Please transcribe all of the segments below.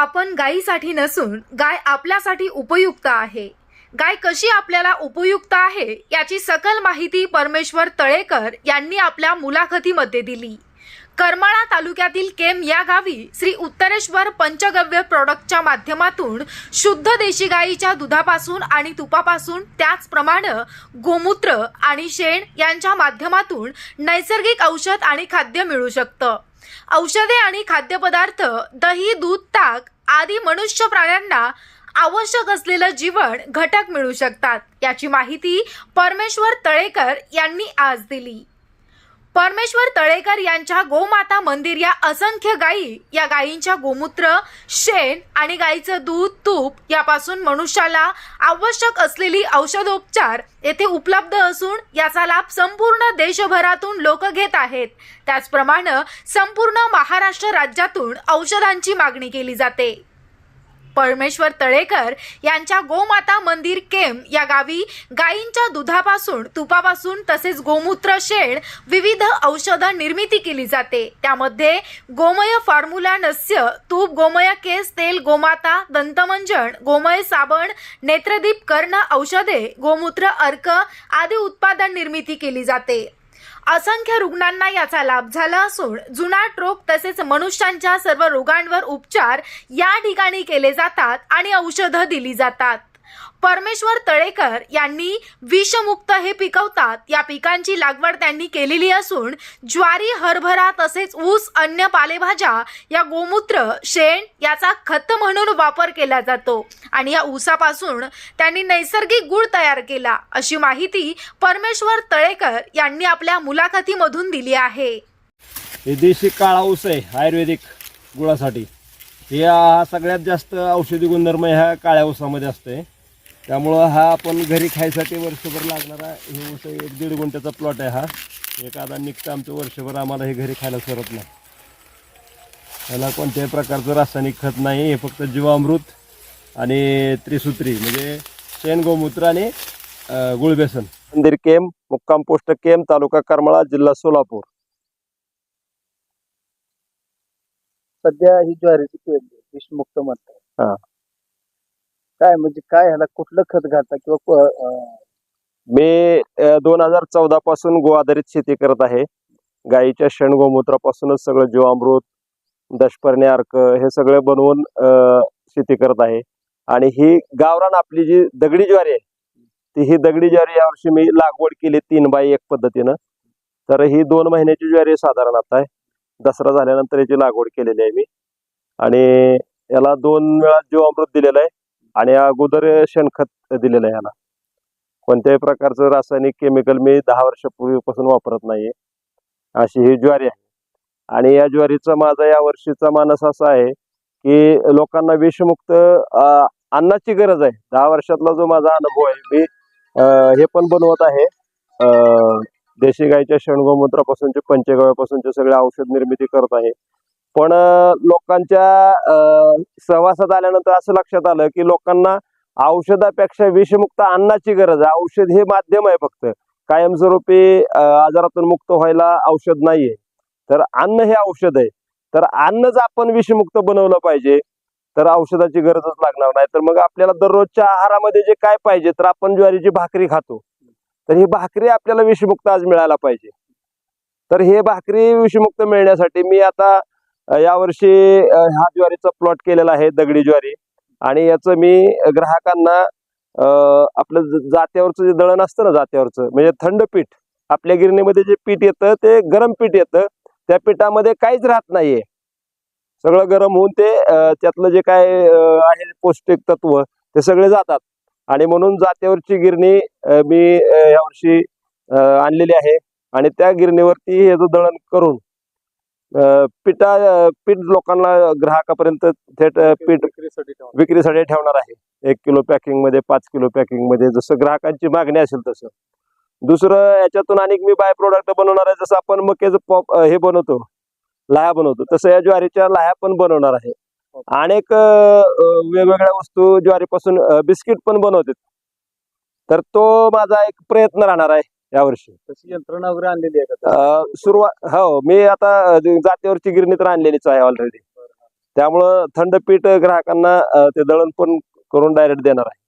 आपण गायीसाठी नसून गाय आपल्यासाठी उपयुक्त आहे. गाय कशी आपल्याला उपयुक्त आहे याची सकल माहिती परमेश्वर तळेकर यांनी आपल्या मुलाखतीमध्ये दिली. करमाळा तालुक्यातील केम या गावी श्री उत्तरेश्वर पंचगव्य प्रॉडक्टच्या माध्यमातून शुद्ध देशी गाईच्या दुधापासून आणि तुपापासून त्याचप्रमाणे गोमूत्र आणि शेण यांच्या माध्यमातून नैसर्गिक औषध आणि खाद्य मिळू शकतं. औषधे आणि खाद्यपदार्थ दही दूध ताक आदी मनुष्य प्राण्यांना आवश्यक असलेलं जीवन घटक मिळू शकतात. याची माहिती परमेश्वर तळेकर यांनी आज दिली. परमेश्वर तळेकर यांच्या गोमाता मंदिर या असंख्य गायी या गायींच्या गोमूत्र शेण आणि गायीचं दूध तूप यापासून मनुष्याला आवश्यक असलेली औषधोपचार येथे उपलब्ध असून याचा लाभ संपूर्ण देशभरातून लोक घेत आहेत. त्याचप्रमाणे संपूर्ण महाराष्ट्र राज्यातून औषधांची मागणी केली जाते. परमेश्वर तळेकर यांच्या गोमाता मंदिर केम या गावी गायींच्या दुधापासून तुपापासून तसेच गोमूत्र शेण विविध औषध निर्मिती केली जाते. त्यामध्ये गोमय फॉर्म्युला नस्य तूप गोमय केस तेल गोमाता दंतमंजन गोमय साबण नेत्रदीप कर्ण औषधे गोमूत्र अर्क आदी उत्पादन निर्मिती केली जाते. असंख्य रुग्णांना याचा लाभ झाला असून जुनाट रोग तसेच मनुष्यांच्या सर्व रोगांवर उपचार या ठिकाणी केले जातात आणि औषधं दिली जातात. परमेश्वर तळेकर यांनी विषमुक्त हे पिकवतात. या पिकांची लागवड त्यांनी केलेली असून ज्वारी हरभरा तसेच ऊस अन्य पालेभाज्या या गोमूत्र शेण याचा खत म्हणून वापर केला जातो आणि या ऊसापासून त्यांनी नैसर्गिक गुळ तयार केला. अशी माहिती परमेश्वर तळेकर यांनी आपल्या मुलाखतीमधून दिली आहे. हे देशी काळा ऊस आहे आयुर्वेदिक गुळासाठी. हे सगळ्यात जास्त औषधी गुणधर्म ह्या काळ्या ऊसामध्ये असते त्यामुळं हा आपण घरी खायसाठी वर्षभर लागणारा हे ऊस एक दीड गुंठ्याचा प्लॉट आहे हा. एखादा निघतं आमचं वर्षभर आम्हाला हे घरी खायला सरत नाही. त्याला कोणत्याही प्रकारचं रासायनिक खत नाही हे फक्त जीवामृत आणि त्रिसूत्री म्हणजे शेण गोमूत्र आणि गुळबेसन मंदिर केम मुक्काम पोस्ट केम तालुका करमाळा जिल्हा सोलापूर. सध्या ही ज्वारीची पेरणी आहे, विषमुक्त म्हणतात हा. काय म्हणजे काय ह्याला कुठलं खत घालता किंवा अं, मी दोन हजार चौदा पासून गो आधारित शेती करत आहे. गाईच्या शेण गोमूत्रापासूनच सगळं जीवामृत दशपर्णी अर्क हे सगळं बनवून अं शेती करत आहे. आणि ही गावरान आपली जी दगडी ज्वारी आहे ती ही दगडी ज्वारी यावर्षी मी लागवड केली तीन बाय एक पद्धतीनं. तर ही दोन महिन्याची ज्वारी साधारण आता आहे. दसरा झाल्यानंतर याची लागवड केलेली आहे मी. आणि याला दोन वेळा जीवामृत दिलेलं आहे. आणि अगोदर शेणखत दिलेलं आहे याला कोणत्याही प्रकारचं रासायनिक केमिकल मी दहा वर्षापूर्वीपासून वापरत नाहीये. अशी ही ज्वारी आहे. आणि या ज्वारीचा माझा या वर्षीचा मानस असा आहे की लोकांना विषमुक्त अन्नाची गरज आहे. दहा वर्षातला जो माझा अनुभव आहे मी हे पण बनवत आहे. देशी गाईच्या शेणगोमूत्रापासूनचे पंचगव्यापासूनचे सगळे औषध निर्मिती करत आहे. पण लोकांच्या सहवासात आल्यानंतर असं लक्षात आलं की लोकांना औषधापेक्षा विषमुक्त अन्नाची गरज आहे. औषध हे माध्यम आहे फक्त. कायमस्वरूपी आजारातून मुक्त व्हायला औषध नाहीये. तर अन्न हे औषध आहे. तर अन्नच आपण विषमुक्त बनवलं पाहिजे तर औषधाची गरजच लागणार नाही. तर मग आपल्याला दररोजच्या आहारामध्ये जे काय पाहिजे तर आपण ज्वारीची भाकरी खातो तर ही भाकरी आपल्याला विषमुक्त आज मिळायला पाहिजे. तर हे भाकरी विषमुक्त मिळण्यासाठी मी आता यावर्षी अं, हा ज्वारीचा प्लॉट केलेला आहे दगडी ज्वारी. आणि याचं मी ग्राहकांना आपलं जात्यावरचं जे दळण असतं ना जात्यावरचं म्हणजे थंड पीठ आपल्या गिरणीमध्ये जे पीठ येतं ते गरम पीठ येतं. त्या पिठामध्ये काहीच राहत नाहीये. सगळं गरम होऊन ते त्यातलं जे काय आहे पौष्टिक तत्व ते सगळे जातात. आणि म्हणून जात्यावरची गिरणी मी यावर्षी आणलेली आहे. आणि त्या गिरणीवरती हे जो दळण करून पिठा पीठ लोकांना ग्राहकापर्यंत थेट पीठ विक्रीसाठी ठेवा. विक्रीसाठी ठेवणार आहे. एक किलो पॅकिंगमध्ये पाच किलो पॅकिंगमध्ये जसं ग्राहकांची मागणी असेल तसं. दुसरं याच्यातून अनेक मी बाय प्रोडक्ट बनवणार आहे. जसं आपण मक्याचं पॉप हे बनवतो लाह्या बनवतो तसं या ज्वारीच्या लाह्या पण बनवणार आहे. अनेक वेगवेगळ्या वस्तू ज्वारीपासून बिस्किट पण बनवतात. तर तो माझा एक प्रयत्न राहणार आहे. यावर्षी तशी यंत्रणा वगैरे आणलेली आहे का सुरुवात हो मी आता जातीवरची गिरणी तर आणलेलीच आहे ऑलरेडी त्यामुळं थंड पीठ ग्राहकांना अं, ते दळण पण करून डायरेक्ट देणार आहे.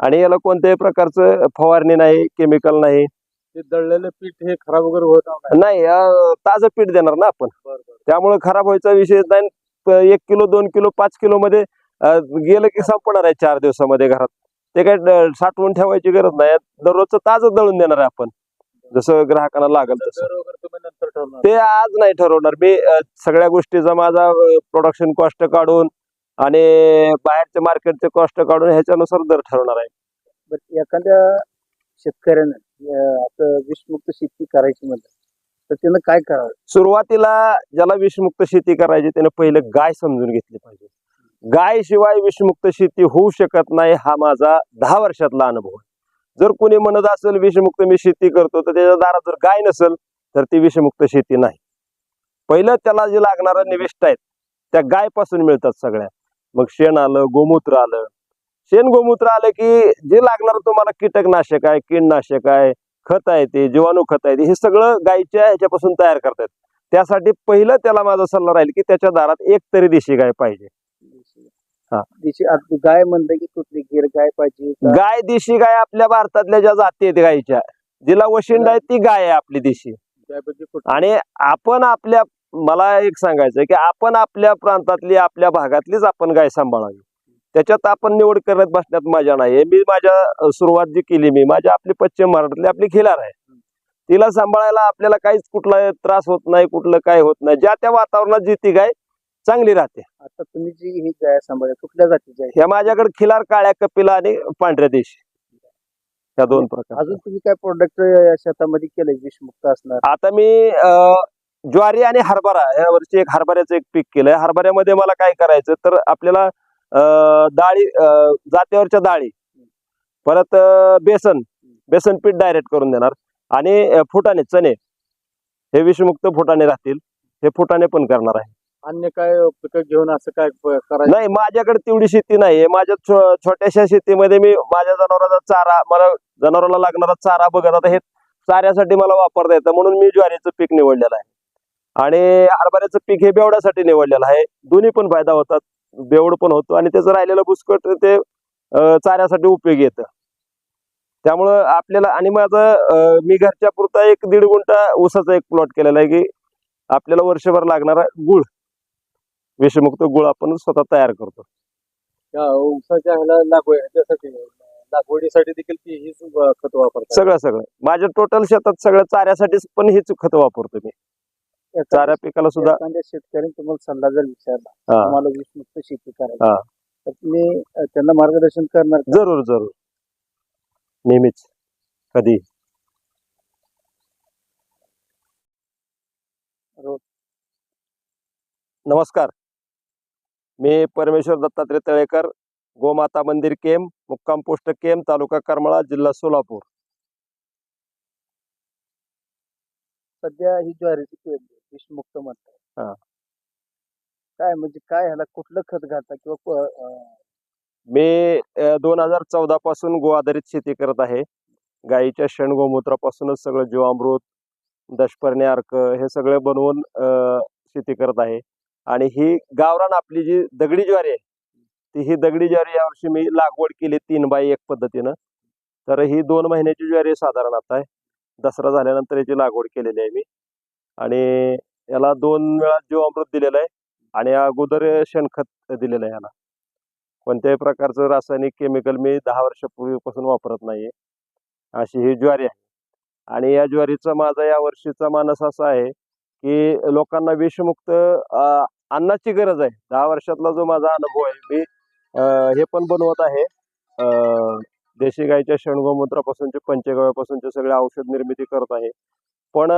आणि याला कोणत्याही प्रकारचं फवारणी नाही केमिकल नाही. ते दळलेलं पीठ हे खराब वगैरे होत नाही. नाही अं, ताजं पीठ देणार ना आपण. बरोबर त्यामुळे खराब व्हायचा विषय नाही. प- एक किलो दोन किलो पाच किलो मध्ये अं, गेलं की संपणार आहे चार दिवसामध्ये घरात. ते काय साठवून ठेवायची गरज नाही. दररोजचं ताजं दळून देणार आहे आपण. जसं ग्राहकांना लागेल तसं. ते आज नाही ठरवणार. मी सगळ्या गोष्टीचा माझा प्रोडक्शन कॉस्ट काढून आणि बाहेरचे मार्केटचे कॉस्ट काढून ह्याच्यानुसार दर ठरवणार आहे. एखाद्या शेतकऱ्यानं आता विषमुक्त शेती करायची म्हणलं तर त्यानं काय करावं? सुरुवातीला ज्याला विषमुक्त शेती करायची त्याने पहिले गाय समजून घेतली पाहिजे. गाय शिवाय विषमुक्त शेती होऊ शकत नाही हा माझा दहा वर्षातला अनुभव आहे. जर कोणी म्हणत असेल विषमुक्त मी शेती करतो तर त्याच्या दारात जर गाय नसेल तर ती विषमुक्त शेती नाही. पहिलं त्याला जे लागणारं निविष्ट आहेत त्या गायपासून मिळतात सगळ्या. मग शेण आलं गोमूत्र आलं. शेण गोमूत्र आलं की जे लागणार तुम्हाला कीटकनाशक आहे कीडनाशक आहे खत आहे ते जीवाणू खत आहे ते हे सगळं गायच्या ह्याच्यापासून तयार करतात. त्यासाठी पहिलं त्याला माझा सल्ला राहील की त्याच्या दारात एक तरी देशी गाय पाहिजे. हा. देशी आता गाय म्हणलं की कुठली गिर गाय पाहिजे का? गाय देशी गाय आपल्या भारतातल्या ज्या जाती आहेत गायच्या जिला वशिंड आहे ती गाय आहे आपली देशी. कुठली? आणि आपण आपल्या मला एक सांगायचं की आपण आपल्या प्रांतातली आपल्या भागातलीच आपण गाय सांभाळावी. त्याच्यात आपण निवड करत बसण्यात मजा नाही. मी माझ्या अ, सुरुवात जी केली मी माझ्या आपली पश्चिम महाराष्ट्रातली आपली खिलार आहे. तिला सांभाळायला आपल्याला काहीच कुठला त्रास होत नाही कुठलं काय होत नाही. ज्या त्या वातावरणात जी ती गाय चांगली राहते. आता तुम्ही जी ही गाय सांभाळ कुठल्या जातीची आहे? ह्या माझ्याकडे खिलार काळ्या कपिला आणि पांढऱ्या देशी. ह्या दोन प्रकार. अजून तुम्ही काय प्रोडक्ट शेतामध्ये केलंय विषमुक्त असणार? आता मी अ, ज्वारी आणि हरभरा या वर्षी एक हरभऱ्याचं एक पीक केलंय. हरभऱ्यामध्ये मला काय करायचं तर आपल्याला अ, डाळी अ, जात्यावरच्या डाळी परत अ, बेसन बेसन पीठ डायरेक्ट करून देणार. आणि अ, फुटाणे चणे हे विषमुक्त फुटाणे राहतील. हे फुटाणे पण करणार आहे. अन्य काय पिकं घेऊन असं काय प- करायचं? नाही माझ्याकडे तेवढी शेती नाहीये माझ्या छो- छोट्याशा शेतीमध्ये मी माझ्या जनावरांचा चारा मला जनावराला लागणारा चारा बघत आता हे चाऱ्यासाठी मला वापरता येतं म्हणून मी ज्वारीचं पीक निवडलेलं आहे. आणि हरभऱ्याचं पीक हे बेवड्यासाठी निवडलेलं आहे. दोन्ही पण फायदा होतात. बेवड पण होतो आणि त्याचं राहिलेलं बुसकट ते अं, चाऱ्यासाठी उपयोगी येतं. त्यामुळं आपल्याला आणि माझं अं, मी घरच्या पुरता एक दीड गुंठा ऊसाचा एक प्लॉट केलेला आहे की आपल्याला वर्षभर लागणारा गुळ विषमुक्त गुळ आपण स्वतः तयार करतो. या ऊसाच्या ह्याला लागवड ह्याच्यासाठी लागवडीसाठी देखील ती हीच खत वापरतात. सगळं सगळं. माझ्या टोटल शेतात सगळं चाऱ्यासाठीच पण हेच खत वापरतो मी. चाऱ्या पिकाला सुद्धा एखाद्या शेतकऱ्याने तुम्हाला सल्ला जर विचारला हा, तुम्हाला विषमुक्त शेती करायची हा. तर तुम्ही अं, त्यांना मार्गदर्शन करणार का? जरूर जरूर. नेहमीच. कधी. नमस्कार. मी परमेश्वर दत्तात्रय तळेकर गोमाता मंदिर केम मुक्काम पोस्ट केम तालुका करमाळा जिल्हा सोलापूर. सध्या ही ज्वारीची पेरणी विषमुक्त म्हणतात हा. काय म्हणजे काय ह्याला कुठलं खत घालता किंवा मी दोन हजार चौदा पासून गो आधारित शेती करत आहे. गाईच्या शेण गोमूत्रापासूनच सगळं जीवामृत दशपर्णी अर्क हे सगळे बनवून शेती करत आहे. आणि ही गावरान आपली जी दगडी ज्वारी आहे ती ही दगडी ज्वारी यावर्षी मी लागवड केली तीन बाय एक पद्धतीनं. तर ही दोन महिन्याची ज्वारी साधारण आता. आहे दसरा झाल्यानंतर याची लागवड केलेली आहे मी. आणि याला दोन वेळा जीवामृत दिलेलं आहे आणि अगोदर शेणखत दिलेलं आहे याला. कोणत्याही प्रकारचं रासायनिक केमिकल मी दहा वर्षापूर्वीपासून वापरत नाहीये. अशी ही ज्वारी आहे. आणि या ज्वारीचा माझा या वर्षीचा मानस असा आहे की लोकांना विषमुक्त अन्नाची गरज आहे. दहा वर्षातला जो माझा अनुभव आहे मी हे पण बनवत आहे. देशी गाईच्या शेणगोमूत्रापासूनचे पंचगव्यापासूनचे सगळे औषध निर्मिती करत आहे. पण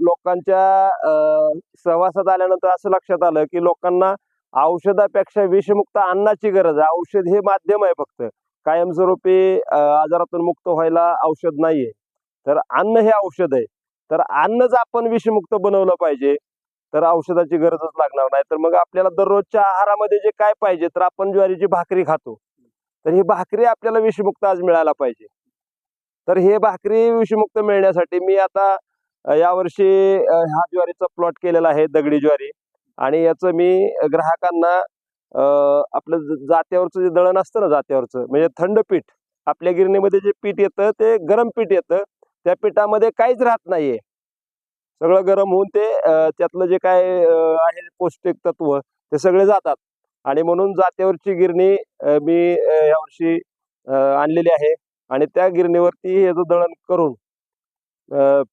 लोकांच्या अं, सहवासात आल्यानंतर असं लक्षात आलं की लोकांना औषधापेक्षा विषमुक्त अन्नाची गरज आहे. औषध हे माध्यम आहे फक्त. कायमस्वरूपी आजारातून मुक्त व्हायला औषध नाहीये. तर अन्न हे औषध आहे. तर अन्नच आपण विषमुक्त बनवलं पाहिजे तर औषधाची गरजच लागणार नाही. तर मग आपल्याला दररोजच्या आहारामध्ये जे काय पाहिजे तर आपण ज्वारीची भाकरी खातो. तर ही भाकरी आपल्याला विषमुक्त आज मिळायला पाहिजे. तर हे भाकरी विषमुक्त मिळण्यासाठी मी आता यावर्षी ह्या ज्वारीचा प्लॉट केलेला आहे दगडी ज्वारी. आणि याचं मी ग्राहकांना आपलं जात्यावरचं जे दळण असतं ना जात्यावरचं म्हणजे थंड पीठ आपल्या गिरणीमध्ये जे पीठ येतं ते गरम पीठ येतं. त्या पिठामध्ये काहीच राहत नाहीये. सगळं गरम होऊन ते त्यातलं जे काय आहे पौष्टिक तत्व ते सगळे जातात. आणि म्हणून जात्यावरची गिरणी मी यावर्षी आणलेली आहे. आणि त्या गिरणीवरती हे जो दळण करून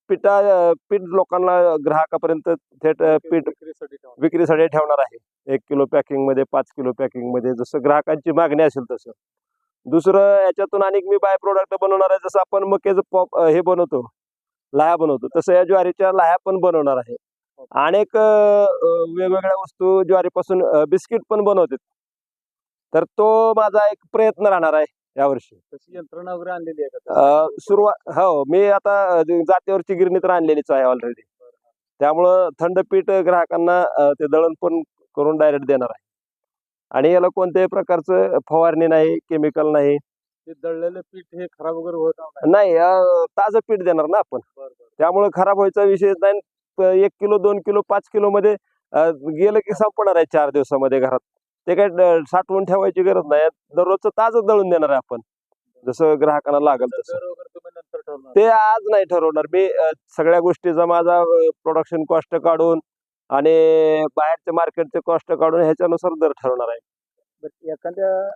पिठा पीठ लोकांना ग्राहकापर्यंत थेट पीठ विक्रीसाठी ठेवणार. आहे. एक किलो पॅकिंगमध्ये पाच किलो पॅकिंगमध्ये जसं ग्राहकांची मागणी असेल तसं. दुसरं याच्यातून अनेक मी बाय प्रोडक्ट बनवणार आहे. जसं आपण मक्याचं पॉप हे बनवतो. लाह्या बनवतो. तसं या ज्वारीच्या लाह्या पण बनवणार आहे. अनेक वेगवेगळ्या वस्तू ज्वारीपासून बिस्किट पण बनवतात. तर तो माझा एक प्रयत्न राहणार आहे यावर्षी. तशी यंत्रणा वगैरे आणलेली आहे का सुरुवात हो मी आता जातीवरची गिरणी तर आणलेलीच आहे ऑलरेडी त्यामुळं थंड पीठ ग्राहकांना ते दळण पण करून डायरेक्ट देणार आहे. आणि याला कोणत्याही प्रकारचं फवारणी नाही केमिकल नाही. ते दळलेलं पीठ हे खराब वगैरे होत नाही. अं, ताजं पीठ देणार ना आपण. त्यामुळे खराब व्हायचा विषय नाही. प- एक किलो दोन किलो पाच किलो मध्ये अं, गेलं की संपणार आहे चार दिवसामध्ये घरात. ते काय ड- साठवून ठेवायची गरज नाही. दररोजचं ताजं दळून देणार आहे आपण. जसं ग्राहकांना लागेल तसं. दर वगैरे तुम्ही नंतर ठरवणार. ते आज नाही ठरवणार. मी अ, सगळ्या गोष्टीचा माझा प्रोडक्शन कॉस्ट काढून आणि बाहेरच्या मार्केटचे कॉस्ट काढून ह्याच्यानुसार दर ठरवणार आहे. बरं, एखाद्या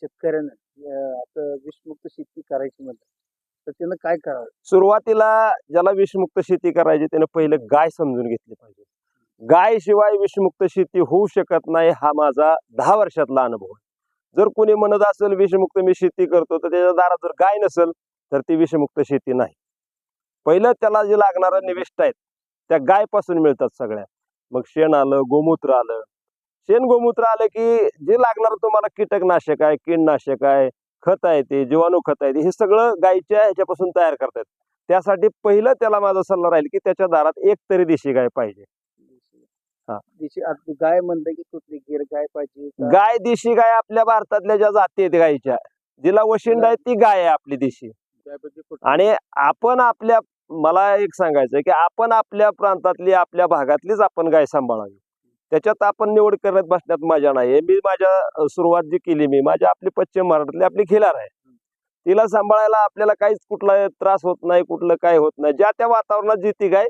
शेतकऱ्यानं आता विषमुक्त शेती करायची म्हणजे तर त्यानं काय करावं? सुरुवातीला ज्याला विषमुक्त शेती करायची त्यानं पहिलं गाय समजून घेतली पाहिजे. गाय शिवाय विषमुक्त शेती होऊ शकत नाही हा माझा दहा वर्षातला अनुभव आहे. जर कोणी म्हणत असेल विषमुक्त मी शेती करतो तर त्याच्या दारात जर गाय नसेल तर ती विषमुक्त शेती नाही. पहिलं त्याला जे लागणारं निविष्ट आहेत त्या गायपासून मिळतात सगळ्या. मग शेण आलं गोमूत्र आलं शेण गोमूत्र आलं की जे लागणार तुम्हाला कीटकनाशक आहे कीडनाशक आहे खत आहे ते जीवाणू खत आहे ते हे सगळं गायच्या ह्याच्यापासून तयार करतात त्यासाठी पहिलं त्याला माझा सल्ला राहील की त्याच्या दारात एक तरी देशी गाय पाहिजे हा. गाय म्हणलं की कुठली गिर गाय पाहिजे? गाय देशी गाय आपल्या भारतातल्या ज्या जाती आहेत गायच्या जिला वशिंड आहे ती गाय आहे आपली देशी कुठली? आणि आपण आपल्या मला एक सांगायचं की आपण आपल्या प्रांतातली आपल्या भागातलीच आपण गाय सांभाळावी त्याच्यात आपण निवड करत बसण्यात मजा नाही मी माझ्या सुरुवात जी केली मी माझ्या आपली पश्चिम महाराष्ट्रातली आपली खिलार आहे. तिला सांभाळायला आपल्याला काहीच कुठला त्रास होत नाही कुठलं काय होत नाही. ज्या त्या वातावरणात जी ती गाय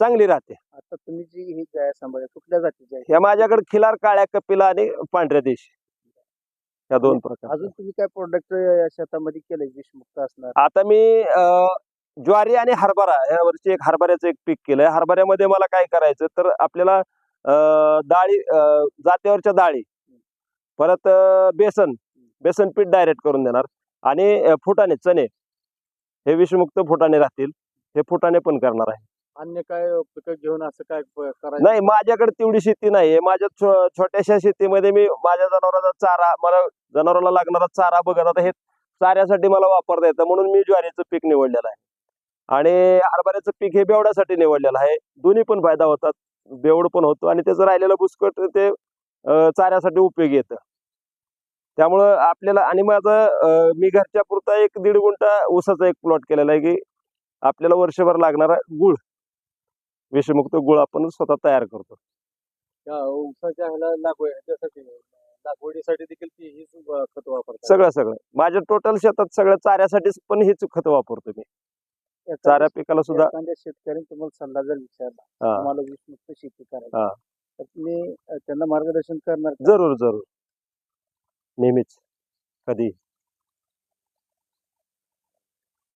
चांगली राहते. आता तुम्ही जी ही गाय सांभाळा कुठल्या जातीची आहे ह्या माझ्याकडे खिलार काळ्या कपिला आणि पांढऱ्या देशी. या दोन प्रकार अजून तुम्ही काय प्रोडक्ट शेतामध्ये केलंय विषमुक्त असणार? आता मी ज्वारी आणि हरभरा या वर्षी एक हरभऱ्याचं एक पीक केलंय. हरभऱ्यामध्ये मला काय करायचं तर आपल्याला डाळी अ, जात्यावरच्या डाळी. परत बेसन. बेसन पीठ डायरेक्ट करून देणार. आणि फुटाणे चणे. हे विषमुक्त फुटाणे राहतील. हे फुटाणे पण करणार आहे. अन्य काय पिकं घेऊन असं काय करायचं? नाही माझ्याकडे तेवढी शेती नाहीये. माझ्या छोट्याशा शेतीमध्ये मी माझ्या जनावरांचा चारा मला जनावराला लागणारा चारा बघत आता हे चाऱ्यासाठी मला वापरता येतं. म्हणून मी ज्वारीचं पीक निवडलेलं आहे. आणि हरभऱ्याचं पीक हे बेवड्यासाठी निवडलेलं आहे. दोन्ही पण फायदा होतात. बेवड पण होतो आणि त्याचं राहिलेलं बुसकट ते चाऱ्यासाठी उपयोगी येतं. त्यामुळं आपल्याला आणि माझं मी घरच्या पुरता एक दीड गुंठा ऊसाचा एक प्लॉट केलेला आहे की आपल्याला वर्षभर लागणारा गुळ विषमुक्त गुळ आपण स्वतः तयार करतो. त्या ऊसाच्या ह्याला लागवड ह्याच्यासाठी लागवडीसाठी देखील ती हीच खत वापरतात. सगळं सगळं. माझ्या टोटल शेतात सगळं चाऱ्यासाठीच पण हीच खत वापरतो मी. चाऱ्या पिकाला सुद्धा एखाद्या शेतकऱ्याने तुम्हाला सल्ला जर विचारला हा. तुम्हाला विषमुक्त शेती करायची हा. तर तुम्ही अं, त्यांना मार्गदर्शन करणार का? जरूर जरूर नेहमीच कधी